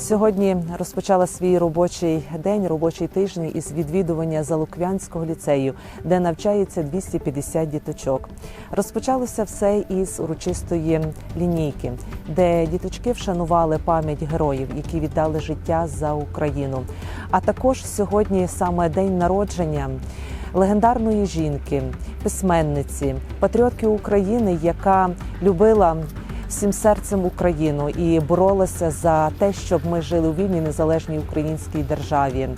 Сьогодні розпочала свій робочий день, робочий тиждень із відвідування Залуквянського ліцею, де навчається 250 діточок. Розпочалося все із урочистої лінійки, де діточки вшанували пам'ять героїв, які віддали життя за Україну. А також сьогодні саме день народження легендарної жінки, письменниці, патріотки України, яка любила всім серцем Україну і боролася за те, щоб ми жили у вільній незалежній українській державі.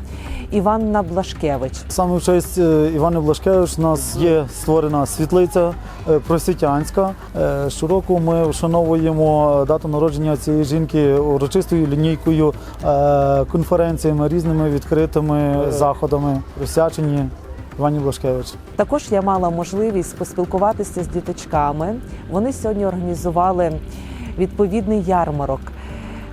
Іванна Блашкевич. Саме в честь е, Івани Блашкевич у нас є створена світлиця е, просвітянська. Е, Щороку ми вшановуємо дату народження цієї жінки урочистою лінійкою, конференціями, різними відкритими заходами, присвячені Івані Блашкевич. Також я мала можливість поспілкуватися з діточками. Вони сьогодні організували відповідний ярмарок.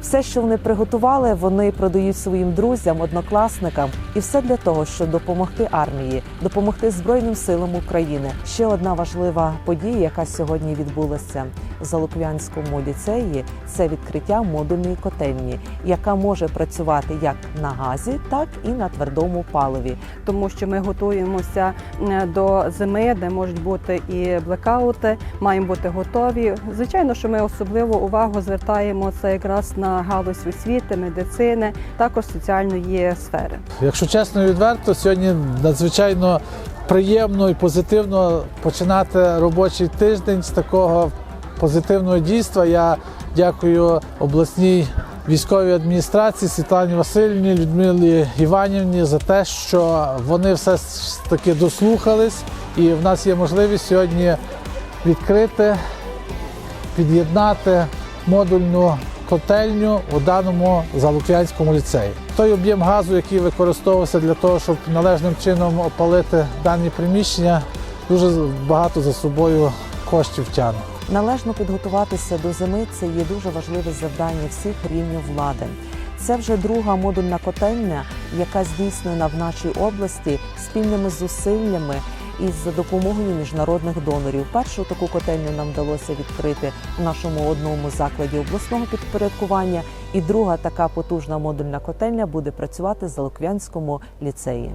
Все, що вони приготували, вони продають своїм друзям, однокласникам, і все для того, щоб допомогти армії, допомогти Збройним силам України. Ще одна важлива подія, яка сьогодні відбулася в Залуквянському ліцеї, це відкриття модульної котельні, яка може працювати як на газі, так і на твердому паливі. тому що ми готуємося е, до зими, де можуть бути і блекаути, маємо бути готові. Звичайно, що ми особливу увагу звертаємо це якраз на галузь освіти, медицини, також соціальної сфери. Якщо чесно і відверто, сьогодні надзвичайно приємно і позитивно починати робочий тиждень з такого позитивного дійства. Я дякую обласній військовій адміністрації Світлані Васильівні, Людмилі Іванівні за те, що вони все ж таки дослухались, і в нас є можливість сьогодні відкрити, під'єднати модульну котельню у даному Залук'янському ліцеї. Той об'єм газу, який використовувався для того, щоб належним чином опалити дані приміщення, дуже багато за собою коштів тягне. Належно підготуватися до зими це є дуже важливе завдання всіх рівнів влади. Це вже друга модульна котельня, яка здійснена в нашій області спільними зусиллями і за допомогою міжнародних донорів. Першу таку котельню нам вдалося відкрити в нашому одному закладі обласного підпорядкування, і друга така потужна модульна котельня буде працювати в Залоквянському ліцеї.